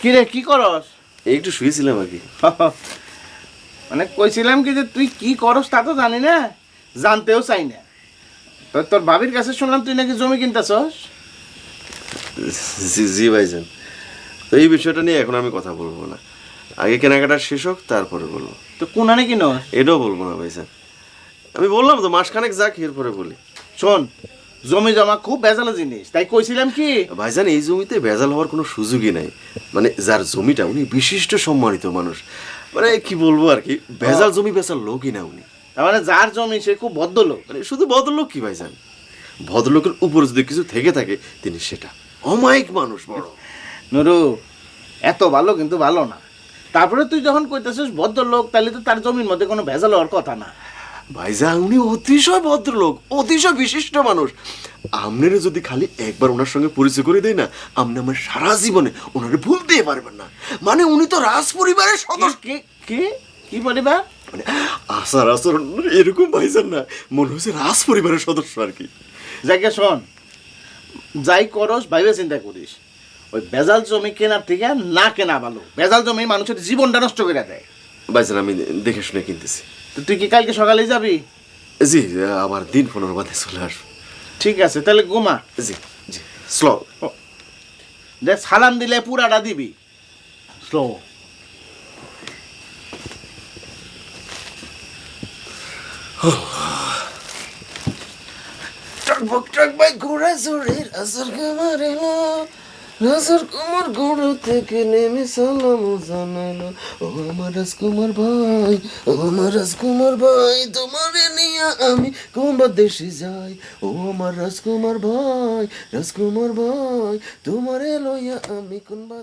কি রে কি করস? এই একটু শুয়েছিলাম আর কি। মানে কইছিলাম কি যে তুই কি করস তা তো জানি না জানতেও চাই না। তো তোর ভাবির কাছে শুনলাম তুই নাকি জমি কিনতেছস? জি জি ভাইজান। তো এই বিষয়টা নিয়ে এখন আমি কথা বলব না। আগে কেনাকাটা শেষ হোক তারপরে বলব। তো কোনানে কিনস? এটাও বলব না ভাইজান। আমি বললাম তো মাসখানেক যাক এরপরে বলি। শোন জমি জমা খুব ভেজাল জিনিস তাই কইছিলাম কি? ভাইজান এই জমিতে ভেজাল হওয়ার কোনো সুযোগই নাই। মানে যার জমিটা উনি বিশিষ্ট সম্মানিত মানুষ। মানে কি বলব আর কি ভেজাল জমি বেচার লোকই না উনি। তার মানে যার জমি সে খুব ভদ্রলোক। মানে শুধু ভদ্রলোক কি ভাইজান? ভদ্রলোকের উপর যদি কিছু থেকে থাকে তিনি সেটা। অমায়িক মানুষ বড়। নুরু এত ভালো কিন্তু ভালো না। তারপরে তুই যখন কইতেছিস ভদ্রলোক তাহলে তো তার জমির মধ্যে কোনো ভেজাল হওয়ার কথা না। ভাইজান উনি অতিশয় ভদ্রলোক অতিশয় বিশিষ্ট মানুষ। আপনার যদি খালি একবার ওনার সঙ্গে পরিচয় করে দেয় না আপনি আমার সারা জীবনে ওনারে ভুলতেই পারবেন না। মানে উনি তো রাজ পরিবারের সদস্য। কি কি কি পরিবার মানে আচার আচরণ এরকম ভাইজান না মনে হচ্ছে রাজ পরিবারের সদস্য আর কি। যাকে শোন যাই করস ভাইবে চিন্তা করিস। ওই বেজাল জমি কেনার থেকে না কেনা ভালো। বেজাল জমি মানুষের জীবনটা নষ্ট করে দেয়। ভাইজান আমি দেখে শুনে কিনতেছি। তুই কি কালকে সকালে যাবি? জি আবার দিন পনেরো বাদে চলে আসব। ঠিক আছে তাহলে ঘুমা। জি জি স্লো দেখ সালাম দিলে পুরাটা দিবি। স্লো টকবক টকবক ঘোড়া জোরে রাজার কামার এলো রাজার কুমার গুরু থেকে নেমে সালাম জানালো, ও আমার রাজকুমার ভাই, ও আমার রাজকুমার ভাই, তোমার নিয়ে আমি কুমার দেশে যাই? ও আমার রাজকুমার ভাই রাজকুমার ভাই, তোমারে লইয়া আমি কোনবা